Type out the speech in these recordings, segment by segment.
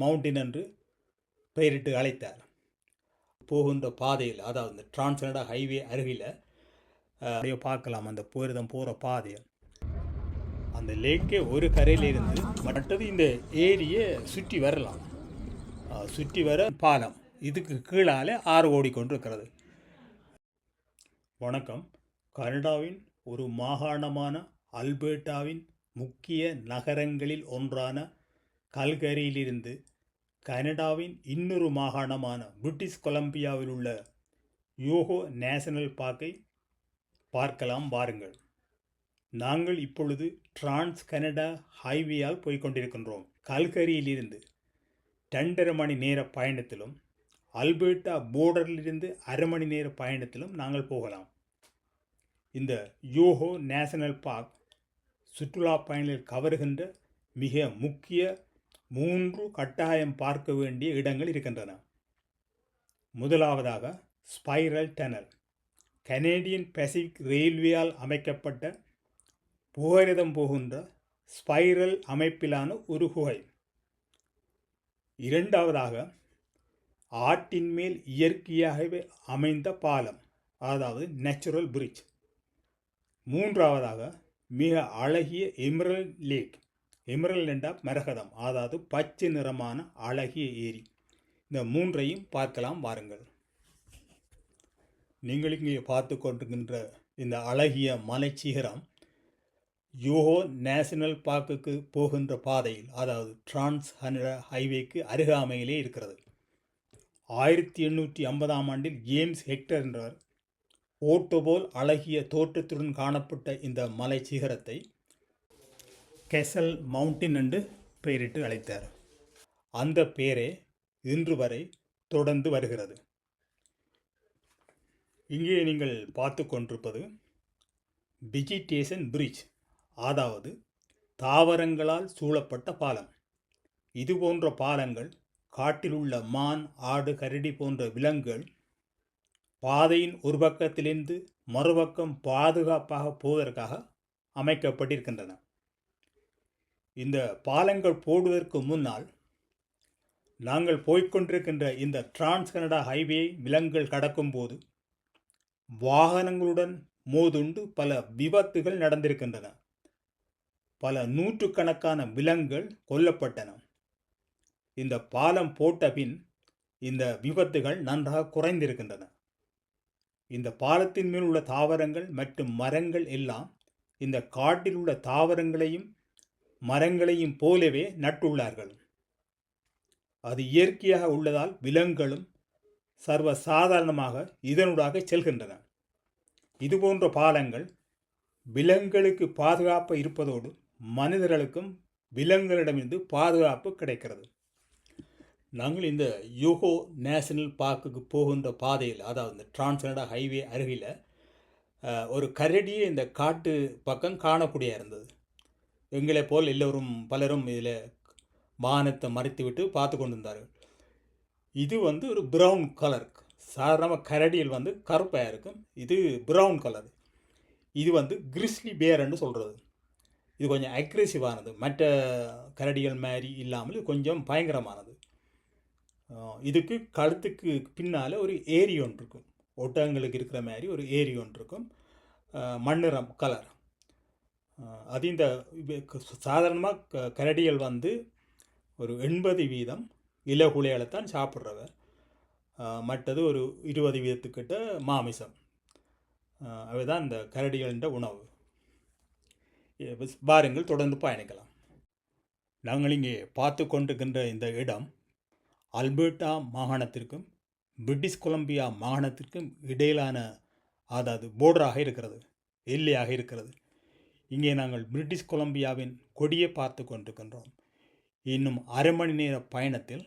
மவுண்டின் என்று பெயரிட்டு அழைத்தார். போகின்ற பாதையில் அதாவது இந்த டிரான்ஸ்கனடா ஹைவே அருகில் அப்படியே பார்க்கலாம் அந்த போரிதம் போகிற பாதையை அந்த லேக்கே ஒரு கரையில் இருந்து மற்றது இந்த ஏரியை சுற்றி வரலாம். சுற்றி வர பாலம் இதுக்கு கீழாலே ஆறு ஓடிக்கொண்டிருக்கிறது. வணக்கம். கனடாவின் ஒரு மாகாணமான அல்பர்டாவின் முக்கிய நகரங்களில் ஒன்றான கல்கரியிலிருந்து கனடாவின் இன்னொரு மாகாணமான பிரிட்டிஷ் கொலம்பியாவில் உள்ள யோகோ நேஷனல் பார்க்கை பார்க்கலாம் வாருங்கள். நாங்கள் இப்பொழுது டிரான்ஸ் கனடா ஹைவேயால் போய்க் கொண்டிருக்கின்றோம் கல்கரியிலிருந்து ரெண்டரை மணி நேர பயணத்திலும் அல்பர்டா போர்டரிலிருந்து அரை மணி நேர பயணத்திலும் நாங்கள் போகலாம். இந்த யோகோ நேஷனல் பார்க் சுற்றுலா பயணிகள் கவருகின்ற மிக முக்கிய மூன்று கட்டாயம் பார்க்க வேண்டிய இடங்கள் இருக்கின்றன. முதலாவதாக ஸ்பைரல் டனல் கனேடியன் பசிபிக் ரயில்வேயால் அமைக்கப்பட்ட புகரிதம் போகின்ற ஸ்பைரல் அமைப்பிலான ஒரு குகை. இரண்டாவதாக ஆற்றின் மேல் இயற்கையாகவே அமைந்த பாலம் அதாவது நேச்சுரல் பிரிட்ஜ் மூன்றாவதாக மிக அழகிய எமரல் லேக் எமரல் என்றா மரகதம் அதாவது பச்சை நிறமான அழகிய ஏரி. இந்த மூன்றையும் பார்க்கலாம் வாருங்கள். நீங்கள் இங்கே பார்த்து கொண்டிருக்கின்ற இந்த அழகிய மலைச்சிகரம் யூஹோ நேஷனல் பார்க்குக்கு போகின்ற பாதையில் அதாவது டிரான்ஸ் கனடா ஹைவேக்கு அருகாமையிலே இருக்கிறது. ஆயிரத்தி எண்ணூற்றி ஐம்பதாம் ஆண்டில் ஜேம்ஸ் ஹெக்டர் என்றவர் ஓட்டு போல் அழகிய தோற்றத்துடன் காணப்பட்ட இந்த மலை சிகரத்தை கெசல் மவுண்டின் என்று பெயரிட்டு அழைத்தார். அந்த பெயரே இன்று வரை தொடர்ந்து வருகிறது. இங்கே நீங்கள் பார்த்து கொண்டிருப்பது வெஜிடேஷன் பிரிட்ஜ் அதாவது தாவரங்களால் சூழப்பட்ட பாலம். இது போன்ற பாலங்கள் காட்டில் உள்ள மான் ஆடு கரடி போன்ற விலங்குகள் பாதையின் ஒரு பக்கத்திலிருந்து மறுபக்கம் பாதுகாப்பாக போவதற்காக அமைக்கப்பட்டிருக்கின்றன. இந்த பாலங்கள் போடுவதற்கு முன்னால் நாங்கள் போய்க்கொண்டிருக்கின்ற இந்த டிரான்ஸ் கனடா ஹைவே விலங்குகள் கடக்கும்போது வாகனங்களுடன் மோதுண்டு பல விபத்துகள் நடந்திருக்கின்றன. பல நூற்றுக்கணக்கான விலங்குகள் கொல்லப்பட்டன. இந்த பாலம் போட்ட பின் இந்த விபத்துகள் நன்றாக குறைந்திருக்கின்றன. இந்த பாலத்தின் மேல் உள்ள தாவரங்கள் மற்றும் மரங்கள் எல்லாம் இந்த காட்டில் உள்ள தாவரங்களையும் மரங்களையும் போலவே நட்டுள்ளார்கள். அது இயற்கையாக உள்ளதால் விலங்குகளும் சர்வ சாதாரணமாக இதனூடாக செல்கின்றன. இதுபோன்ற பாலங்கள் விலங்குகளுக்கு பாதுகாப்பு இருப்பதோடு மனிதர்களுக்கும் விலங்குகளிடமிருந்து பாதுகாப்பு கிடைக்கிறது. நாங்கள் இந்த யூகோ நேஷனல் பார்க்குக்கு போகின்ற பாதையில் அதாவது இந்த டிரான்ஸ்கனடா ஹைவே அருகில் ஒரு கரடியை இந்த காட்டு பக்கம் காணக்கூடிய இருந்தது. எங்களை போல் எல்லோரும் பலரும் இதில் வானத்தை மறைத்துவிட்டு பார்த்து கொண்டிருந்தார்கள். இது வந்து ஒரு ப்ரௌன் கலர் சாதாரணமாக கரடியில் வந்து கருப்பாக இருக்கும். இது ப்ரௌன் கலர் இது வந்து கிறிஸ்லி பேர்ன்னு சொல்கிறது இது கொஞ்சம் அக்ரெசிவானது மற்ற கரடிகள் மாதிரி இல்லாமல் கொஞ்சம் பயங்கரமானது. இதுக்கு கழுத்துக்கு பின்னால் ஒரு ஏரி ஒன்று இருக்கும். ஒட்டகங்களுக்கு இருக்கிற மாதிரி ஒரு ஏரி ஒன்று இருக்கும். மண்ணிறம் கலர் அது இந்த சாதாரணமாக க கரடிகள் வந்து ஒரு எண்பது வீதம் இலகுலைகளை தான் சாப்பிட்றவ மற்றது ஒரு இருபது வீதத்துக்கிட்ட மாமிசம். அஹ் அதுதான் இந்த கரடிகளின் உணவு. பாருங்கள் வாருங்கள் தொடர்ந்து பயணிக்கலாம். நாங்கள் இங்கே பார்த்து கொண்டிருக்கின்ற இந்த இடம் அல்பர்டா மாகாணத்திற்கும் பிரிட்டிஷ் கொலம்பியா மாகாணத்திற்கும் இடையிலான அதாவது போர்டராக இருக்கிறது எல்லையாக இருக்கிறது. இங்கே நாங்கள் பிரிட்டிஷ் கொலம்பியாவின் கொடியை பார்த்து கொண்டிருக்கின்றோம். இன்னும் அரை மணி நேர பயணத்தில்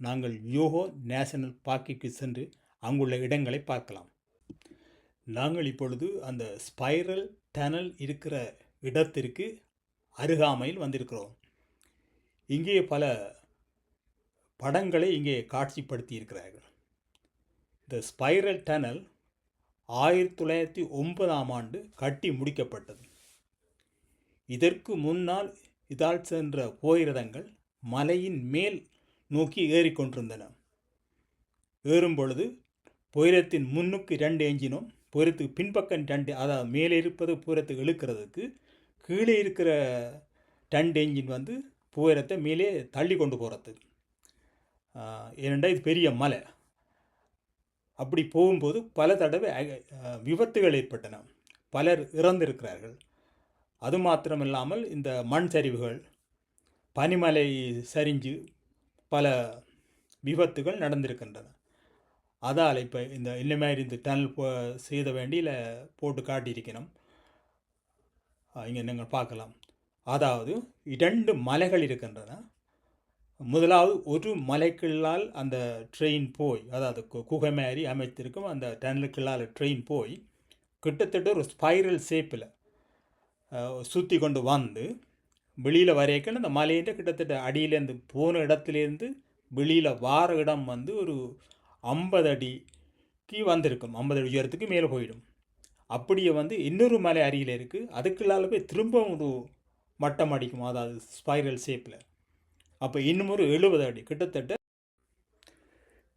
நாங்கள் யோகோ நேஷனல் பார்க்கிற்கு சென்று அங்குள்ள இடங்களை பார்க்கலாம். நாங்கள் இப்பொழுது அந்த ஸ்பைரல் டனல் இருக்கிற இடத்திற்கு அருகாமையில் வந்திருக்கிறோம். இங்கே பல படங்களை இங்கே காட்சிப்படுத்தி இருக்கிறார்கள் இந்த ஸ்பைரல் டனல் ஆயிரத்தி தொள்ளாயிரத்தி ஒன்பதாம் ஆண்டு கட்டி முடிக்கப்பட்டது. இதற்கு முன்னால் இதால் சென்ற போயிரதங்கள் மலையின் மேல் நோக்கி ஏறிக்கொண்டிருந்தன. ஏறும் பொழுது புயரத்தின் முன்னுக்கு ரெண்டு எஞ்சினும் புயரத்துக்கு பின்பக்கம் ரெண்டு அதாவது மேலே இருப்பது புயரத்துக்கு இழுக்கிறதுக்கு கீழே இருக்கிற ரெண்டு எஞ்சின் வந்து புயரத்தை மேலே தள்ளி கொண்டு போகிறது ஏனென்றால் இது பெரிய மலை. அப்படி போகும்போது பல தடவை விபத்துகள் ஏற்பட்டன. பலர் இறந்திருக்கிறார்கள். அது மாத்திரமில்லாமல் இந்த மண் சரிவுகள் பனிமலை சரிஞ்சு பல விபத்துகள் நடந்திருக்கின்றன. அதால் இப்போ இந்த இந்த மாதிரி இந்த டனல் போ செய்த வேண்டியில் போட்டு காட்டியிருக்கணும் இங்கே நீங்கள் பார்க்கலாம். அதாவது இரண்டு மலைகள் இருக்கின்றன. முதலாவது ஒரு மலைக்குள்ளால் அந்த ட்ரெயின் போய் அதாவது கு- குகை மாதிரி அமைத்திருக்கும் அந்த டனலுக்குள்ளால் ட்ரெயின் போய் கிட்டத்தட்ட ஒரு ஸ்பைரல் ஷேப்பில் சுற்றி கொண்டு வந்து வெளியில் வரைக்கும் அந்த மலையிட்ட கிட்டத்தட்ட அடியிலேருந்து போன இடத்துலேருந்து வெளியில் வார இடம் வந்து ஒரு ஐம்பது அடிக்கு வந்திருக்கும். ஐம்பது அடி உயரத்துக்கு மேலே போயிடும். அப்படியே வந்து இன்னொரு மலை அருகில் இருக்குது அதுக்குள்ளால போய் திரும்ப ஒரு மட்டம் அடிக்கும். அதாவது ஸ்பைரல் ஷேப்பில் அப்போ இன்னும் ஒரு எழுபது அடி. கிட்டத்தட்ட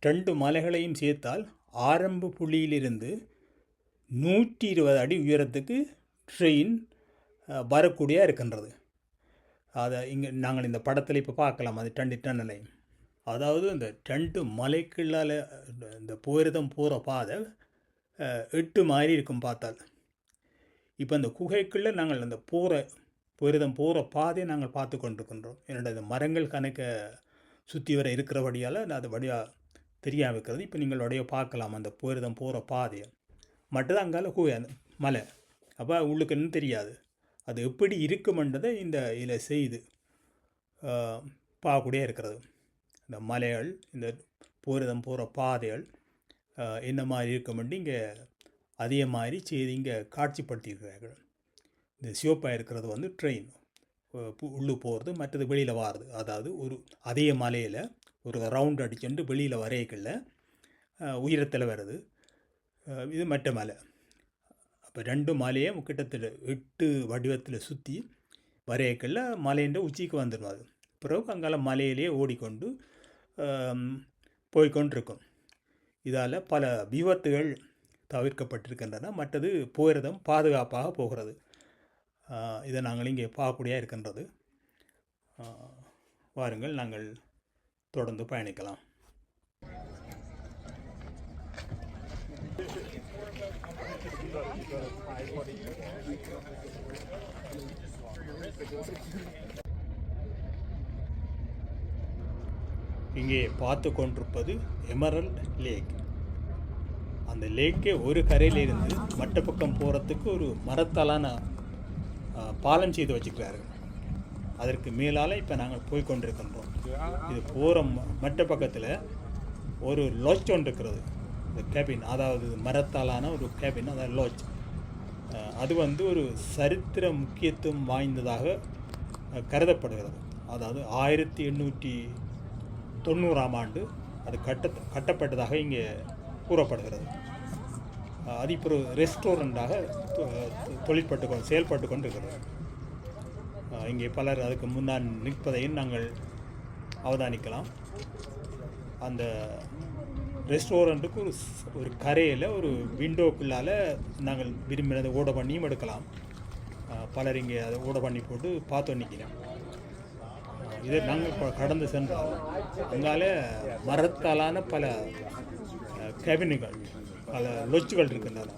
ரெண்டு மலைகளையும் சேர்த்தால் ஆரம்ப புள்ளியிலிருந்து நூற்றி இருபது அடி உயரத்துக்கு ட்ரெயின் வரக்கூடிய இருக்கின்றது. அதை இங்கே நாங்கள் இந்த படத்தில் இப்போ பார்க்கலாம். அது டண்டு டன்னலை அதாவது இந்த டண்டு மலைக்குள்ளால் இந்த போயிருதம் போகிற பாதை எட்டு மாதிரி இருக்கும் பார்த்தால். இப்போ இந்த குகைக்குள்ளே நாங்கள் அந்த போகிற போயிருதம் போகிற பாதையை நாங்கள் பார்த்து கொண்டிருக்கின்றோம். என்னோட இந்த மரங்கள் கணக்க சுற்றி வர இருக்கிறபடியால் அது வழியாக தெரியாம இருக்கிறது இப்போ நீங்கள் வழியாக பார்க்கலாம் அந்த போயிருதம் போகிற பாதையை. மட்டும் அங்கால குகை அந்த மலை. அப்போ உள்ளுக்குன்னு தெரியாது. அது எப்படி இருக்குமென்றதை இந்த இதில் செய்து ஆஹ், பார்க்கக்கூடிய இருக்கிறது. இந்த மலைகள் இந்த போரிதம் போகிற பாதைகள் என்ன மாதிரி இருக்குமென்று இங்கே அதே மாதிரி செய்து இங்கே காட்சிப்படுத்தியிருக்கிறார்கள். இந்த சிவப்பாக இருக்கிறது வந்து ட்ரெயின் உள்ளு போகிறது மற்றது வெளியில் வாருது. அதாவது ஒரு அதே மலையில் ஒரு ரவுண்ட் அடிச்சுட்டு வெளியில் வரையக்குள்ள உயரத்தில் வருது. இது மற்ற மலை. இப்போ ரெண்டு மலையும் கிட்டத்தட்ட எட்டு வடிவத்தில் சுற்றி வரையக்கல்ல மலையின்ற உச்சிக்கு வந்துடும் அது. பிறகு அங்கால மலையிலேயே ஓடிக்கொண்டு போய்கொண்டிருக்கும் இதால் பல விபத்துகள் தவிர்க்கப்பட்டிருக்கின்றன. மற்றது போகிறதும் பாதுகாப்பாக போகிறது. இதை நாங்கள் இங்கே பார்க்கக்கூடிய இருக்கின்றது. வாருங்கள் நாங்கள் தொடர்ந்து பயணிக்கலாம். இங்கே பார்த்து கொண்டிருப்பது எமரல்ட் லேக் அந்த லேக்கே ஒரு கரையிலிருந்து மற்ற பக்கம் போகிறதுக்கு ஒரு மரத்தாலான பாலம் செய்து வச்சுக்கிறார்கள் அதற்கு மேலால் இப்போ நாங்கள் போய் கொண்டிருக்கின்றோம். இது போகிற மற்ற பக்கத்தில் ஒரு லாட்ஜ் ஒன்று இருக்கிறது. இந்த கேபின் அதாவது மரத்தாலான ஒரு கேபின் அதாவது லாட்ஜ் அது வந்து ஒரு சரித்திர முக்கியத்துவம் வாய்ந்ததாக கருதப்படுகிறது. அதாவது ஆயிரத்தி எண்ணூற்றி தொண்ணூறாம் ஆண்டு அது கட்ட கட்டப்பட்டதாக இங்கே கூறப்படுகிறது. அது இப்போ ஒரு ரெஸ்டாரண்ட்டாக தொழிற்பட்டு கொண்டு செயல்பட்டு கொண்டிருக்கிறது. இங்கே பலர் அதுக்கு முன்னால் நிற்பதையும் நாங்கள் அவதானிக்கலாம். அந்த ரெஸ்டாரண்ட்டுக்கு ஒரு ஒரு கரையில் ஒரு விண்டோக்குள்ளால் நாங்கள் விரும்பினதை ஓட பண்ணியும் எடுக்கலாம். பலர் இங்கே அதை ஓட பண்ணி போட்டு பார்த்து நிற்கிறோம் இதை நாங்கள் கடந்து சென்றால் அங்கால மரத்தாலான பல கேபினுகள் பல லொச்சுகள் இருக்கின்றன.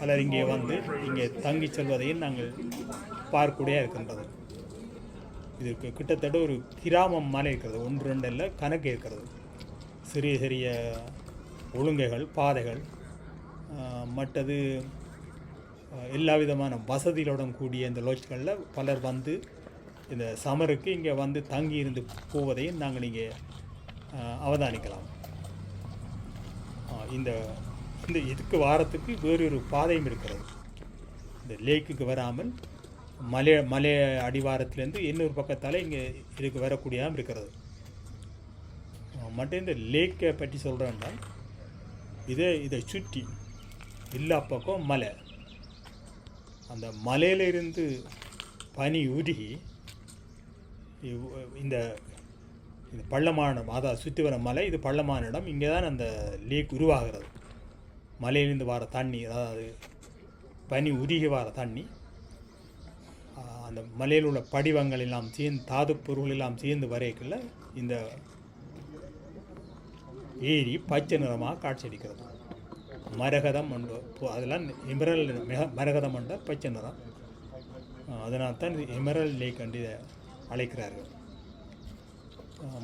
பலர் இங்கே வந்து இங்கே தங்கி செல்வதையும் நாங்கள் பார்க்கக்கூடிய இருக்கின்றது. இதற்கு கிட்டத்தட்ட ஒரு கிராமம் மாதிரி இருக்கிறது. ஒன்று ரெண்டு இல்லை கணக்கு இருக்கிறது. சிறிய சிறிய ஒழுங்கைகள் பாதைகள் மற்றது எல்லா விதமான வசதிகளுடன் கூடிய இந்த லோட்ஜ்களில் பலர் வந்து இந்த சமருக்கு இங்கே வந்து தங்கி இருந்து போவதையும் நாங்கள் இங்கே அவதானிக்கலாம். இந்த இந்த இதுக்கு வாரத்துக்கு வேறொரு பாதையும் இருக்கிறது. இந்த லேக்குக்கு வராமல் மலை மலை அடிவாரத்துலேருந்து இன்னொரு பக்கத்தால் இங்கே இதுக்கு வரக்கூடியதாக இருக்கிறது. மட்டும் இந்த லேக்கை பற்றி சொல்கிறேன்னா இதே இதை சுற்றி எல்லா பக்கம் மலை. அந்த மலையிலிருந்து பனி உருகி இந்த இது பள்ளமான இடம் அதாவது சுற்றி வர மலை இது பள்ளமான இடம். இங்கே தான் அந்த லேக் உருவாகிறது. மலையிலேருந்து வர தண்ணி அதாவது பனி உருகி வர தண்ணி. அந்த மலையில் உள்ள படிவங்கள் எல்லாம் சேர்ந்து தாது பொருள் எல்லாம் சேர்ந்து வரைக்குள்ள இந்த ஏரி பச்சை நிறமாக காட்சியளிக்கிறது. மரகதம் உண்டு. இப்போ அதெல்லாம் மிக மரகதம் என்ற பச்சை நிறம் அதனால் தான் இது இமரல் லேக் என்று இதை அழைக்கிறார்கள்.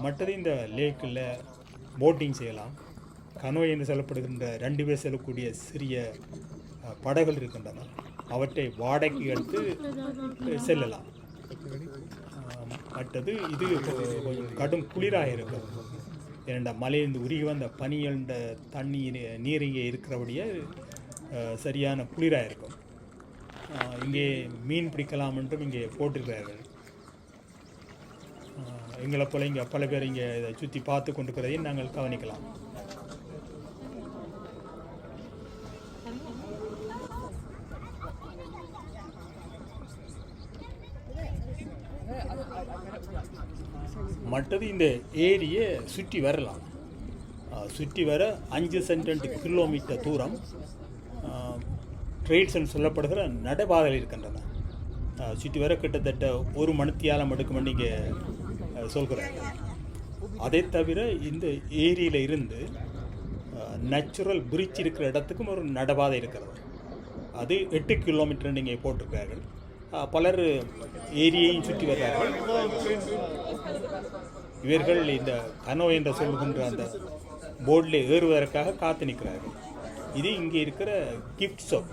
மற்றது இந்த லேக்கில் போட்டிங் செய்யலாம். கனோய் என்று சொல்லப்படுகின்ற ரெண்டு பேர் செல்லக்கூடிய சிறிய படகுகள் இருக்கின்றன. அவற்றை வாடகைக்கு எடுத்து செல்லலாம். மற்றது இது கொஞ்சம் கடும் குளிராக இருக்கும். ஏனெண்டா மலையிலிருந்து உருகி வந்த பனியண்ட தண்ணி நீர் இங்கே இருக்கிறபடியே சரியான குளிராக இருக்கும். இங்கே மீன் பிடிக்கலாம் என்றும் இங்கே போட்டிருக்கிறார்கள். எங்களை எங்களைப் போல இங்கே பல பேர் இங்கே இதை சுற்றி பார்த்து கொண்டிருக்கிறதையும் நாங்கள் கவனிக்கலாம். மற்றது இந்த ஏரியை சுற்றி வரலாம். சுற்றி வர அஞ்சு சென்ட் கிலோமீட்டர் தூரம் ட்ரெயில்ஸ்ன்னு சொல்லப்படுகிற நடைபாதைகள் இருக்கின்றன. சுற்றி வர கிட்டத்தட்ட ஒரு மணித்தியாலம் எடுக்கும் நீங்கள் சொல்கிறாங்க. அதை தவிர இந்த ஏரியில் இருந்து நேச்சுரல் பிரிட்ஜ் இருக்கிற இடத்துக்கும் ஒரு நடைபாதை இருக்கிறது. அது எட்டு கிலோமீட்டர் நீங்கள் போட்டிருக்கார்கள் பலர் ஏரியையும் சுற்றி வர்றார்கள். இவர்கள் இந்த கனோ என்று சொல்லுகின்ற அந்த போர்டில் ஏறுவதற்காக காத்து நிற்கிறார்கள். இது இங்கே இருக்கிற கிஃப்ட் ஷாப்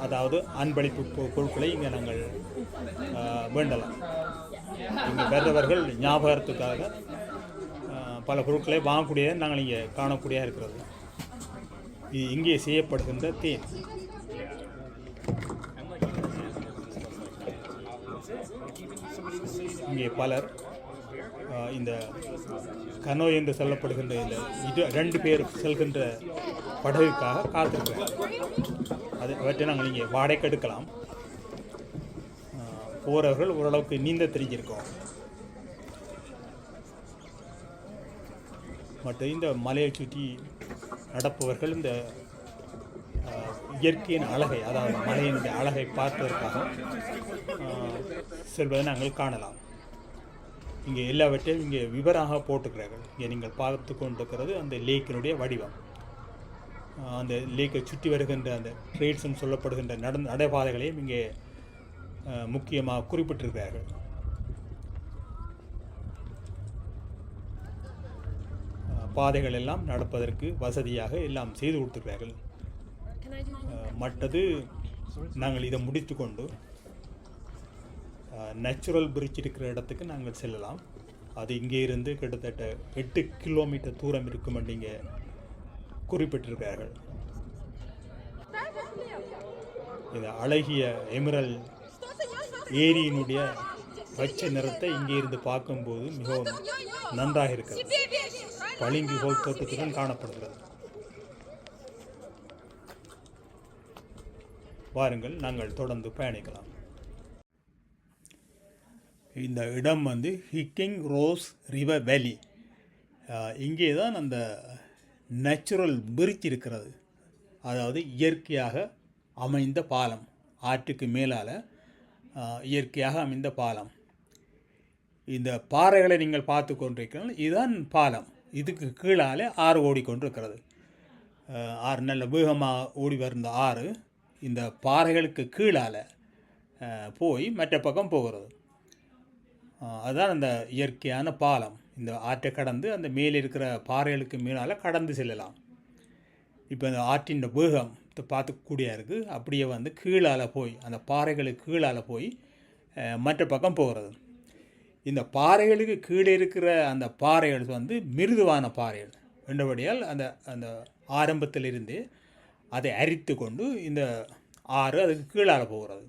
அதாவது அன்பளிப்பு பொ- பொருட்களை இங்கே நாங்கள் வேண்டலாம். இங்கே வந்தவர்கள் ஞாபகத்துக்காக பல பொருட்களை வாங்கக்கூடிய நாங்கள் இங்கே காணக்கூடியதாக இருக்கிறது. இது இங்கே செய்யப்படுகின்ற தேன். இங்கே பலர் இந்த கனோ என்று சொல்லப்படுகின்ற இந்த இது ரெண்டு பேர் செல்கின்ற படகுக்காக காத்திருக்கிறார். அது அவற்றை நாங்கள் இங்கே வாடகைக்கு எடுக்கலாம். போகிறவர்கள் ஓரளவுக்கு நீந்த தெரிஞ்சிருக்கோம். மற்றும் இந்த மலையை சுற்றி நடப்பவர்கள் இந்த இயற்கையின் அழகை அதாவது மலையினுடைய அழகை பார்ப்பதற்காக செல்வதை நாங்கள் காணலாம். இங்கே எல்லாவற்றையும் இங்கே விவராக போட்டுக்கிறார்கள். இங்கே நீங்கள் பார்த்து கொண்டிருக்கிறது அந்த லேக்கினுடைய வடிவம். அந்த லேக்கை சுற்றி வருகின்ற அந்த ட்ரேட்ஸ்னு சொல்லப்படுகின்ற நட நடைபாதைகளையும் இங்கே முக்கியமாக குறிப்பிட்டிருக்கிறார்கள். பாதைகள் எல்லாம் நடப்பதற்கு வசதியாக எல்லாம் செய்து கொடுத்துருக்கிறார்கள். மற்றது நாங்கள் இதை முடித்துக்கொண்டு நேச்சுரல் பிரிட்ஜ் இருக்கிற இடத்துக்கு நாங்கள் செல்லலாம். அது இங்கே இருந்து கிட்டத்தட்ட எட்டு கிலோமீட்டர் தூரம் இருக்கும் என்று இங்கே குறிப்பிட்டிருக்கிறார்கள். இது அழகிய எமிரல் ஏரியினுடைய பச்சை நிறத்தை இங்கே இருந்து பார்க்கும்போது மிகவும் நன்றாக இருக்கிறது. பளிங்கு போல் தோட்டத்துடன் காணப்படுகிறது. வாருங்கள் நாங்கள் தொடர்ந்து பயணிக்கலாம். இந்த இடம் வந்து ஹிக்கிங் ரோஸ் ரிவர் வேலி இங்கே தான் அந்த நேச்சுரல் பிரிட்ஜ் இருக்கிறது. அதாவது இயற்கையாக அமைந்த பாலம். ஆற்றுக்கு மேலால் இயற்கையாக அமைந்த பாலம். இந்த பாறைகளை நீங்கள் பார்த்து கொண்டிருக்கிறீர்கள். இதுதான் பாலம். இதுக்கு கீழாலே ஆறு ஓடிக்கொண்டிருக்கிறது. ஆறு நல்ல வேகமாக ஓடி வருந்த ஆறு இந்த பாறைகளுக்கு கீழால் போய் மற்ற பக்கம் போகிறது. அதுதான் அந்த இயற்கையான பாலம். இந்த ஆற்றை கடந்து அந்த மேலே இருக்கிற பாறைகளுக்கு மேலால் கடந்து செல்லலாம். இப்போ இந்த ஆற்றின் வேகம் பார்த்துக்கூடிய இருக்குது அப்படியே வந்து கீழால் போய் அந்த பாறைகளுக்கு கீழால் போய் மற்ற பக்கம் போகிறது இந்த பாறைகளுக்கு கீழே இருக்கிற அந்த பாறைகள் வந்து மிருதுவான பாறைகள். என்றபடியால் அந்த அந்த ஆரம்பத்திலிருந்தே அதை அரித்து கொண்டு இந்த ஆறு அதுக்கு கீழால் போகிறது.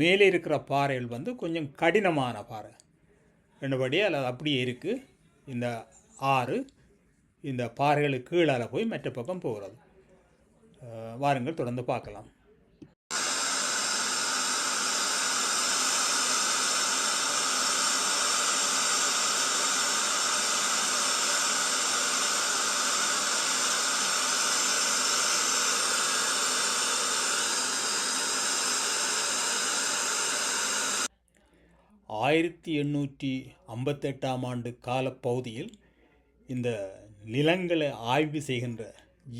மேலே இருக்கிற பாறைகள் வந்து கொஞ்சம் கடினமான பாறை. என்றபடியால் அது அப்படியே இருக்குது இந்த ஆறு இந்த பாறைகளுக்கு கீழால் போய் மற்ற பக்கம் போகிறது வாருங்கள் தொடர்ந்து பார்க்கலாம். ஆயிரத்தி எண்ணூற்றி ஐம்பத்தெட்டாம் ஆண்டு காலப்பகுதியில் இந்த நிலங்களை ஆய்வு செய்கின்ற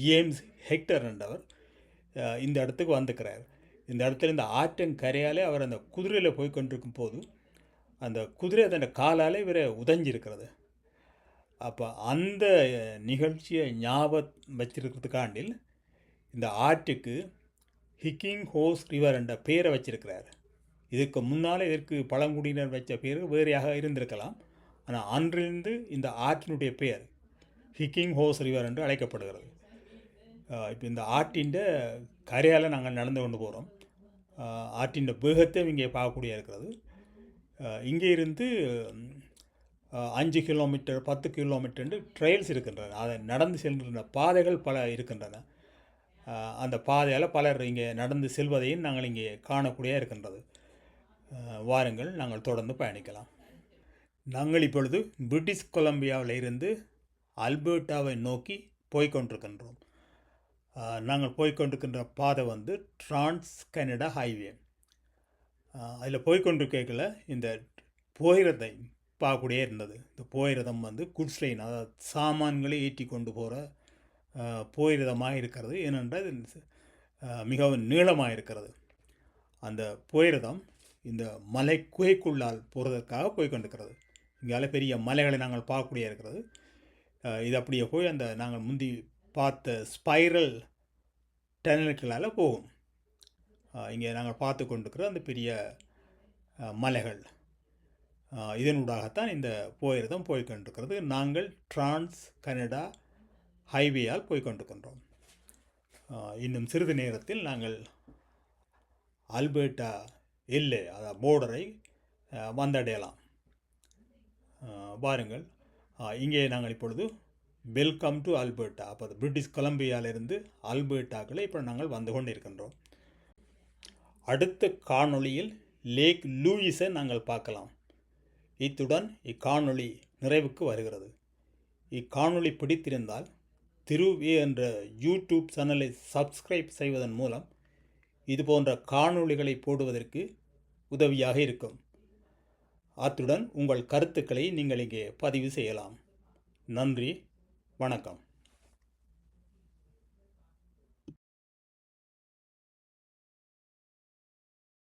ஜேம்ஸ் ஹெக்டர் என்றவர் இந்த இடத்துக்கு வந்துக்கிறார் இந்த இடத்துல இந்த ஆற்றங்கரையாலே அவர் அந்த குதிரையில் போய் கொண்டிருக்கும் போது அந்த குதிரை அதன் காலால் இவரை உதஞ்சிருக்கிறது. அப்போ அந்த நிகழ்ச்சியை ஞாபகம் வச்சிருக்கிறதுக்காண்டில் இந்த ஆற்றுக்கு ஹிக்கிங் ஹோஸ் ரிவர் என்ற பெயரை வச்சிருக்கிறார். இதுக்கு முன்னால் இதற்கு பழங்குடியினர் வச்ச பேர் வேறையாக இருந்திருக்கலாம். ஆனால் அன்றிலிருந்து இந்த ஆற்றினுடைய பெயர் ஹிக்கிங் ஹோஸ் ரிவர் என்று அழைக்கப்படுகிறது. இப்போ இந்த ஆற்றின் கரையால் நாங்கள் நடந்து கொண்டு போகிறோம் ஆற்றின் வேகத்தை இங்கே பார்க்கக்கூடிய இருக்கிறது. இங்கே இருந்து அஞ்சு கிலோமீட்டர் பத்து கிலோமீட்டர் ட்ரெயில்ஸ் இருக்கின்றன. அதை நடந்து செல்கின்ற பாதைகள் பல இருக்கின்றன. அந்த பாதையால் பலர் இங்கே நடந்து செல்வதையும் நாங்கள் இங்கே காணக்கூடிய இருக்கின்றது. வாருங்கள் நாங்கள் தொடர்ந்து பயணிக்கலாம். நாங்கள் இப்பொழுது பிரிட்டிஷ் கொலம்பியாவில் இருந்து அல்பர்ட்டாவை நோக்கி போய்கொண்டிருக்கின்றோம் நாங்கள் போய்க்கொண்டிருக்கின்ற பாதை வந்து டிரான்ஸ் கனடா ஹைவே. அதில் போய்கொண்டிருக்கல இந்த போயிரத்தை பார்க்கக்கூடிய இருந்தது. இந்த போயிரதம் வந்து குட்ஸ் ட்ரெயின் அதாவது சாமான்களை ஏற்றி கொண்டு போகிற போயிரதமாக இருக்கிறது. ஏனென்றால் மிகவும் நீளமாக இருக்கிறது. அந்த போயிரதம் இந்த மலை குகைக்குள்ளால் போகிறதற்காக போய் கொண்டிருக்கிறது. இங்கால பெரிய மலைகளை நாங்கள் பார்க்கக்கூடிய இருக்கிறது. இது அப்படியே போய் அந்த நாங்கள் முந்தி பார்த்த ஸ்பைரல் டனல்களால் போகும். இங்கே நாங்கள் பார்த்து கொண்டிருக்கிற அந்த பெரிய மலைகள். இதனூடாகத்தான் இந்த போயிரதம் போய்கொண்டிருக்கிறது நாங்கள் டிரான்ஸ் கனடா ஹைவேயால் போய்கொண்டிருக்கின்றோம் இன்னும் சிறிது நேரத்தில் நாங்கள் அல்பர்ட்டா எல்லை அதாவது போர்டரை வந்தடையலாம். பாருங்கள் இங்கே நாங்கள் இப்பொழுது வெல்கம் டு அல்பர்ட்டா. அப்போ பிரிட்டிஷ் கொலம்பியாவிலிருந்து அல்பர்ட்டாக்களை இப்போ நாங்கள் வந்து கொண்டிருக்கின்றோம். அடுத்த காணொளியில் லேக் லூயிஸை நாங்கள் பார்க்கலாம். இத்துடன் இக்காணொளி நிறைவுக்கு வருகிறது. இக்காணொளி பிடித்திருந்தால் திருவி என்ற யூடியூப் சேனலை சப்ஸ்கிரைப் செய்வதன் மூலம் இது போன்ற காணொளிகளை போடுவதற்கு உதவியாக இருக்கும். அத்துடன் உங்கள் கருத்துக்களை நீங்கள் இங்கே பதிவு செய்யலாம். நன்றி. வணக்கம்.